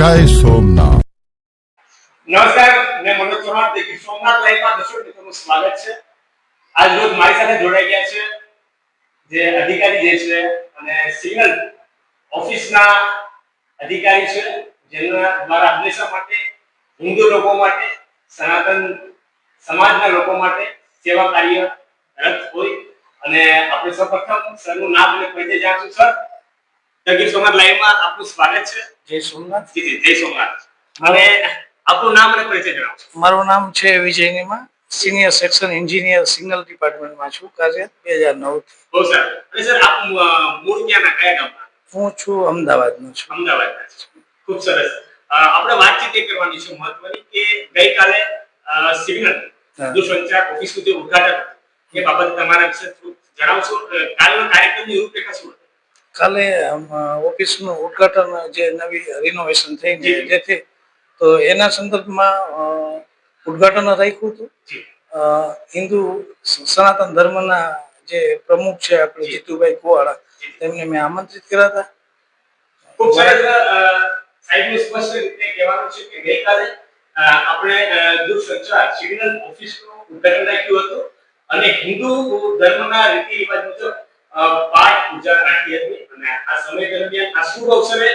જય સોમનાથ. નમસ્કાર, મેં મનોજ ચૌહાણ દેખી સોમનાથ લાઈવમાં દર્શક મિત્રોનું સ્વાગત છે. આજ રોજ મારી સાથે જોડાઈ ગયા છે જે અધિકારી જે છે અને સિગ્નલ ઓફિસના અધિકારી છે જેના દ્વારા હંમેશા માટે, હિન્દુ લોકો માટે, સનાતન સમાજના લોકો માટે સેવા કાર્ય રત હોય. અને આપણે સૌપ્રથમ સરનું નામ અને પરિચય જાણશું. સર દગીર સોમનાથ લાઈવમાં આપનું સ્વાગત છે. જય સોમનાથ. જી જય સોમનાથ. અને આપનું નામ અને પરિચય જણાવો. મારું નામ છે Vijay Nima senior section engineer signal ડિપાર્ટમેન્ટમાં છું. કાર્યરત બે હજાર નવ બહુ સારું. અને સર આપ મૂળ ક્યાંના? કયા ગામના? હું છું અમદાવાદનો છું. અમદાવાદના. ખૂબ સરસ. આપણે વાતચીત એ કરવાની છે મહત્વની કે ગઈકાલે સિગ્નલ. દૂરસંચાર ઓફિસ સુધી ઉદઘાટન એ બાબત તમારા વિશે થોડું જણાવશો? કાલનો કાર્યક્રમની રૂપરેખા શું? કાલે ઓફિસનું ઉદ્ઘાટન જે નવી રિનોવેશન થઈ જે. છે તો એના સંદર્ભમાં ઉદઘાટન રાખ્યું હતું. હિન્દુ સનાતન ધર્મના જે પ્રમુખ છે આપણે જીતુભાઈ કુવાડા તેમને મેં આમંત્રિત કર્યા હતા. ખૂબ સરસ સાહેબનું સ્પષ્ટ રીતે કહેવાનું છે કે ગઈકાલે આપણે દૂરસંચાર સિગ્નલ ઓફિસનું ઉદઘાટન રાખ્યું હતું. અને હિન્દુ ધર્મના રીતિ રિવાજ મુજબ પાઠ પૂજા રાખી હતી અને આ સમય દરમિયાન આ શુભ અવસરે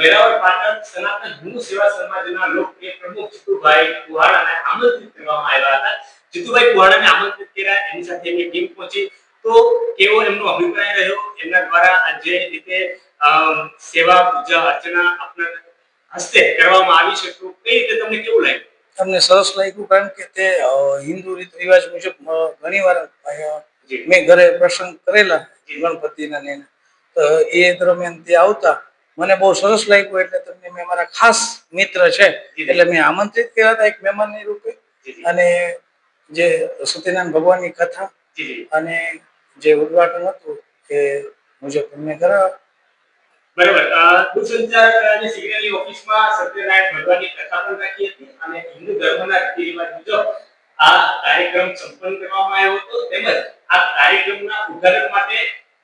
વેરાવળ પાટણ સનાતન હિન્દુ સેવા સમાજના લોકપ્રિય પ્રમુખ જીતુભાઈ કુહાડાને આમંત્રિત કરવામાં આવ્યા હતા. જીતુભાઈ કુહાડાને આમંત્રિત કર્યા, એની સાથે એમની ટીમ પહોંચી. તો કેવો એમનો અભિપ્રાય રહ્યો? એમના દ્વારા જે રીતે સેવા પૂજા અર્ચના આપના હસ્તે કરવામાં આવી છે, તો કઈ રીતે તમને કેવું લાગ્યું? તમને સરસ લાગ્યું કારણ કે તે હિન્દુ રીત રિવાજ મુજબ ઘણી વાર. મેં ઘરે પ્રસંગ કરેલા ગણપતિના ને તો એ દરમિયાન તે આવતા. મને બહુ સરસ લાગ્યું એટલે તમને મેં મારા ખાસ મિત્ર છે. એટલે મેં આમંત્રિત કર્યા હતા એક મહેમાનની રૂપે. અને જે સત્યનારાયણ ભગવાનની કથા. અને જે ઉદઘાટન હતું એ મુજબ તમને કરાવ બરાબર. દૂરસંચારની સિગ્નલની ઓફિસમાં સત્યનારાયણ ભગવાનની કથા પણ રાખી હતી અને હિન્દુ ધર્મના રીતિ રિવાજ મુજબ આ કાર્યક્રમ સંપન્ન કરવામાં આવ્યો હતો. તેમજ આ કાર્યક્રમના ઉદ્ઘાટન માટે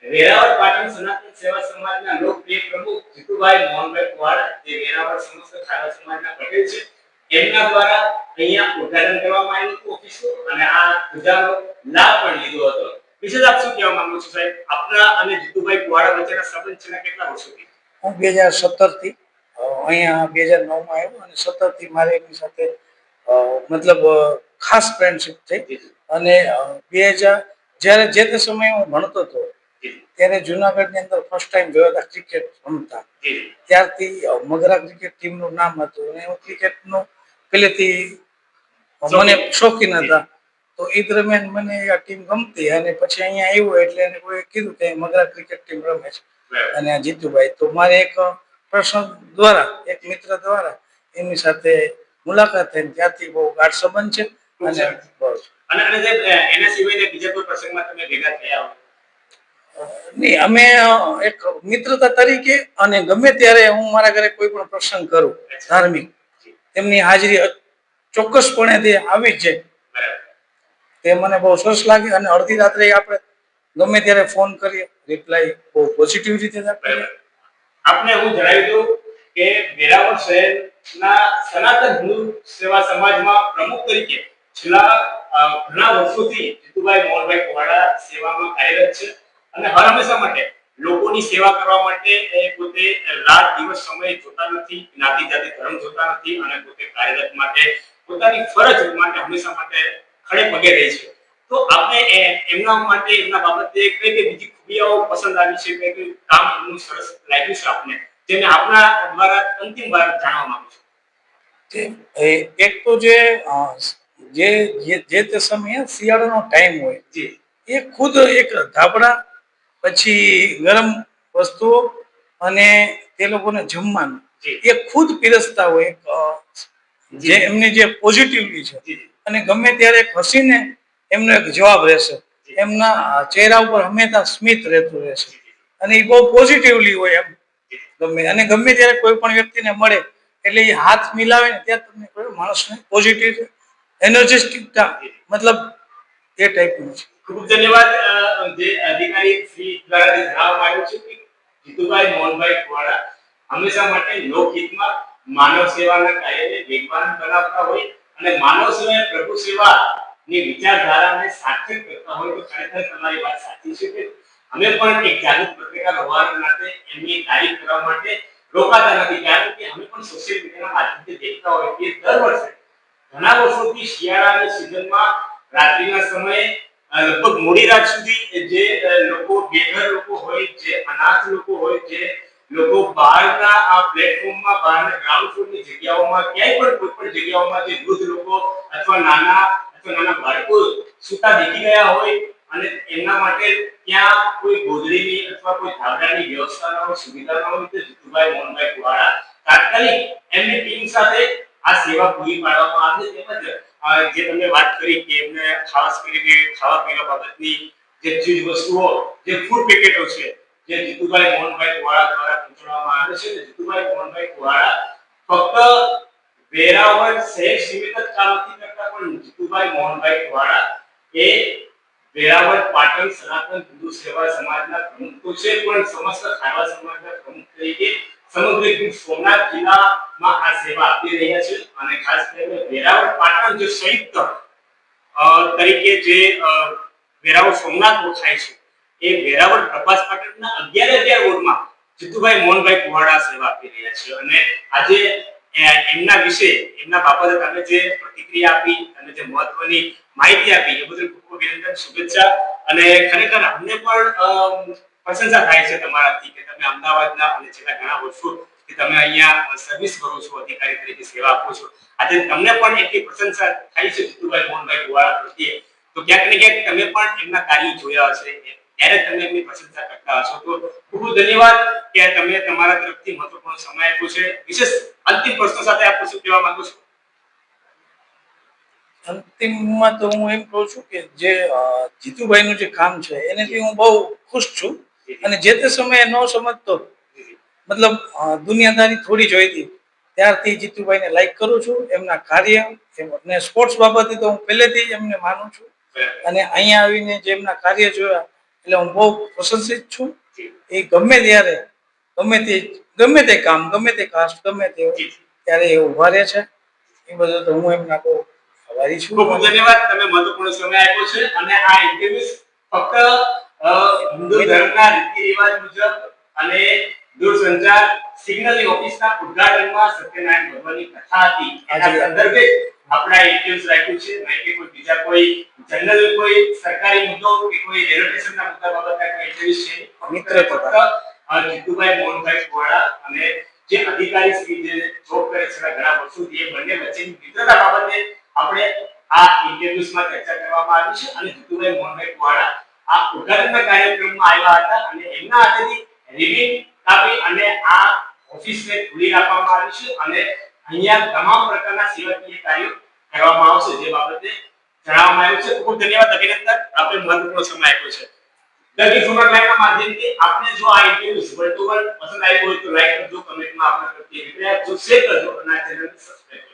વેરાવળ પાટણ સનાતન સેવા સમાજના લોકપ્રિય પ્રમુખ જીતુભાઈ મોહનભાઈ કુવાડા જે વેરાવળ સમસ્ત ખારવા સમાજના પટેલ છે, એમના દ્વારા અહીંયા ઉદ્ઘાટન કરવામાં આવ્યું હતું ઓફિસનું અને આ પૂજાનો લાભ પણ લીધો હતો. વિશેષ આપ શું કહેવા માંગો છો સાહેબ? આપના અને જીતુભાઈ કુવાડા વચ્ચેના સંબંધ છે કેટલા વર્ષોથી હું બે હજાર સત્તરથી અહીંયા બે હજાર નવમાં આવ્યો અને સત્તરથી મારે એમની સાથે મતલબ ખાસ ફ્રેન્ડશિપ થઈ. અને બે હજાર જ્યારે જે તે સમયે હું ભણતો હતો ત્યારે જુનાગઢની અંદર ફર્સ્ટ ટાઈમ જોયા હતા ક્રિકેટ રમતા. ત્યારથી મગરા ક્રિકેટ ટીમનું નામ હતું અને હું ક્રિકેટનું પહેલેથી મને શોખીન. હતા. તો એ દરમિયાન મને આ ટીમ ગમતી અને પછી અહીંયા આવ્યું એટલે એને કોઈ કીધું કે મગરા ક્રિકેટ ટીમ રમે છે. અને આ જીતુભાઈ તો મારે એક પ્રશ્ન દ્વારા એક મિત્ર દ્વારા એમની સાથે મુલાકાત થઈ ત્યાંથી બહુ ગાઢ સંબંધ છે. અને. અને એના સિવાય બીજા કોઈ પ્રસંગમાં તમે ભેગા થયા હો નહીં અમે એક મિત્રતા તરીકે અને ગમે ત્યારે હું મારા ઘરે કોઈ પણ પ્રસંગ કરું ધાર્મિક તેમની હાજરી ચોક્કસપણે તે આવી જ જાય. તે મને બહુ સરસ લાગે અને અડધી રાત્રે આપણે ગમે ત્યારે ફોન કરીએ રિપ્લાય બહુ પોઝિટિવ રીતે આપને હું જણાવી દઉં કે વેરાવળ શહેરના સનાતન હિન્દુ સેવા સમાજમાં પ્રમુખ તરીકે છેલ્લા ઘણા વર્ષોથી જીતુભાઈ મોહનભાઈ કોવાડા સેવામાં કાર્યરત છે. અને હર હંમેશા માટે લોકોની સેવા કરવા માટે એ પોતે રાત દિવસ સમય જોતા નથી, જ્ઞાતિ જાતિ ધર્મ જોતા નથી અને પોતે કાર્યરત માટે, પોતાની ફરજ માટે હંમેશા માટે ખડે પગે રહે છે. તો આપણે એમના માટે, એમના બાબતે કઈ કઈ બીજી ખૂબીઓ પસંદ આવી છે? કઈ કઈ કામ એમનું સરસ લાગ્યું છે આપને? જેને આપણા દ્વારા અંતિમ વાર જાણવા માંગુ છું. એક તો જે જે જે- તે સમયે શિયાળાનો ટાઈમ હોય જી. એ ખુદ એક ધાબળા પછી ગરમ વસ્તુઓ અને તે લોકોને જમવાનું એ ખુદ પીરસતા હોય એક જે. એમની જે પોઝિટિવલી છે. અને ગમે ત્યારે હસીને એમનો એક જવાબ રહેશે. એમના ચહેરા ઉપર હંમેશા સ્મિત રહેતું રહેશે. અને એ બહુ પોઝિટિવલી હોય એમ. ગમે અને ગમે ત્યારે કોઈ પણ વ્યક્તિને મળે એટલે એ હાથ મિલાવે ને ત્યાં તમને કોઈ માણસને પોઝિટિવ એનર્જેસ્ટિકતા મતલબ એ ટાઈપનું છે. ખૂબ ધન્યવાદ જે અધિકારી શ્રી દ્વારા જણાવવામાં આવ્યું છે કે જીતુભાઈ મોહનભાઈ કુવાડા હંમેશા માટે લોકહિતમાં માનવ સેવાના કાર્યને વેગવાન બનાવતા હોય અને માનવ સેવા પ્રભુ સેવાની વિચારધારાને સાર્થક કરતા હોય તો ખરેખર તમારી વાત સાચી છે કે અમે પણ એક જાગૃત પત્રકાર હોવાના નાતે એમની તારીફ કરવા માટે રોકાતા નથી. કારણ કે અમે પણ સોશિયલ મીડિયાના માધ્યમથી દેખતા હોય કે દર વર્ષે ઘણા વર્ષોથી શિયાળાની સિઝનમાં રાત્રિના સમયે લગભગ મોડી રાત સુધી જે લોકો, બેઘર લોકો હોય, જે અનાથ લોકો હોય, જે લોકો બહારના આ પ્લેટફોર્મમાં બહારના ગ્રાઉન્ડ ફ્લોરની જગ્યાઓમાં, ક્યાંય પણ કોઈ પણ જગ્યાઓમાં જે વૃદ્ધ લોકો અથવા નાના અથવા નાના બાળકો સૂતા દેખી ગયા હોય અને એમના માટે ત્યાં કોઈ ગોદડીની અથવા કોઈ ધાબળાની વ્યવસ્થા ન હોય સુવિધા ન હોય તો જીતુભાઈ મોહનભાઈ કુવાડા તાત્કાલિક એમની ટીમ સાથે આ સેવા પૂરી પાડવામાં આવે તેમજ જે તમે વાત કરી કે એમને ખાસ કરીને ખાવા પીવા બાબતની જે ચીજ વસ્તુઓ, જે ફૂડ પેકેટો છે, જે જીતુભાઈ મોહનભાઈ કુવાડા દ્વારા પહોંચાડવામાં આવે છે. જીતુભાઈ મોહનભાઈ કુવાડા ફક્ત વેરાવળ શહેર સીમિત જ કામ નથી કરતા, પણ જીતુભાઈ મોહનભાઈ કુવાડા એ વેરાવળ પાટણ સનાતન હિન્દુ સેવા સમાજના પ્રમુખ તો છે. પણ સમસ્ત ખારવા સમાજના પ્રમુખ તરીકે સમગ્ર સોમનાથ સોમનાથ જિલ્લામાં આ સેવા આપી રહ્યા છે અને ખાસ કરીને વેરાવળ પાટણ જે સંયુક્ત તરીકે જે વેરાવળ સોમનાથ ઓળખાય છે, એ વેરાવળ પ્રભાસ પાટણના અગિયાર અગિયાર વોર્ડમાં જીતુભાઈ મોહનભાઈ કુવાડા સેવા આપી રહ્યા છે. અને આજે એમના વિશે, એમના બાબતે તમે જે પ્રતિક્રિયા આપી અને જે મહત્વની માહિતી આપી, એ બદલ ખૂબ અભિનંદન, શુભેચ્છા. અને ખરેખર અમને પણ પ્રશંસા થાય છે તમારાથી કે તમે અમદાવાદના અને છેલ્લા ઘણા વર્ષો કે તમે અહીંયા સર્વિસ કરો છો અધિકારી તરીકે સેવા આપો છો. આજે તમને પણ એટલી પ્રશંસા થાય છે જીતુભાઈ મોહનભાઈ કુવાડા પ્રત્યે. તો ક્યાંક ને ક્યાંક તમે પણ એમના કાર્યો જોયા હશે ત્યારે તમે એમની પ્રશંસા કરતા હશો. તો ખૂબ ધન્યવાદ કે તમે તમારા તરફથી મહત્વપૂર્ણ સમય આપ્યો છે. વિશેષ અંતિમ પ્રશ્નો સાથે આપું શું કહેવા માંગુ છું? અંતિમમાં તો હું એમ કહું છું કે જે જીતુભાઈ જીતુભાઈનું જે કામ છે એનાથી હું બહુ ખુશ છું. અને જે તે સમયે ન સમજતો મતલબ દુનિયાદારી થોડી જોઈતી ત્યારથી જીતુભાઈને લાઈક કરું છું એમના કાર્ય એમને સ્પોર્ટ્સ બાબતે તો હું પહેલેથી જ એમને માનું છું. અને અહીંયા આવીને જે એમના કાર્ય જોયા એટલે હું બહુ પ્રશંસિત છું. એ ગમે ત્યારે ગમે તે ગમે તે કામ ગમે તે કાસ્ટ ગમે તે ત્યારે એ ઊભા રહે છે. એ બધું તો હું એમના બહુ આભારી છું. ખૂબ ખૂબ ધન્યવાદ. તમે મહત્વપૂર્ણ સમય આપ્યો છે. અને આ ઇન્ટરવ્યુ ફક્ત હિન્દુ ધર્મના રીતિ રિવાજ મુજબ અને દૂરસંચાર સિગ્નલિંગ ઓફિસના ઉદ્ઘાટનમાં સત્યનારાયણ ભગવાનની કથા હતી. એના સંદર્ભે આપણા આ રાખ્યું છે. નહીં કે કોઈ બીજા કોઈ જનરલ કોઈ સરકારી મુદ્દો કે કોઈ રેલવે સ્ટેશનના મુદ્દા બાબતના કોઈ ઇન્ટરવ્યુ છે? મિત્ર ફક્ત જીતુભાઈ મોહનભાઈ કુવાડા અને જે અધિકારી શ્રી જે જોબ કરે છે ઘણા વર્ષોથી એ બંને વચ્ચેની મિત્રતા બાબતે આપણે આ ઇન્ટરવ્યુઝમાં ચર્ચા કરવામાં આવી છે. અને જીતુભાઈ મોહનભાઈ કુવાડા આ ઉદ્ઘાટનના કાર્યક્રમમાં આવ્યા હતા અને એમના હાથેથી રિબિન કાપી અને આ ઓફિસને ખુલ્લી રાખવામાં આવી છે અને અહીંયા તમામ પ્રકારના સેવાકીય કાર્યો કરવામાં આવશે, જે બાબતે જણાવવામાં આવ્યું છે. ખૂબ ધન્યવાદ, અભિનંદન. આપણે મહત્વપૂર્ણ સમય આપ્યો છે. દરેક સુમર લાઈવના માધ્યમથી આપને જો આ ઇન્ટરવ્યુ વન પસંદ આવ્યું હોય તો લાઈક કરજો કમેન્ટમાં આપના પ્રત્યે અભિપ્રાય આપજો. શેર કરજો અને આ ચેનલને સબસ્ક્રાઇબ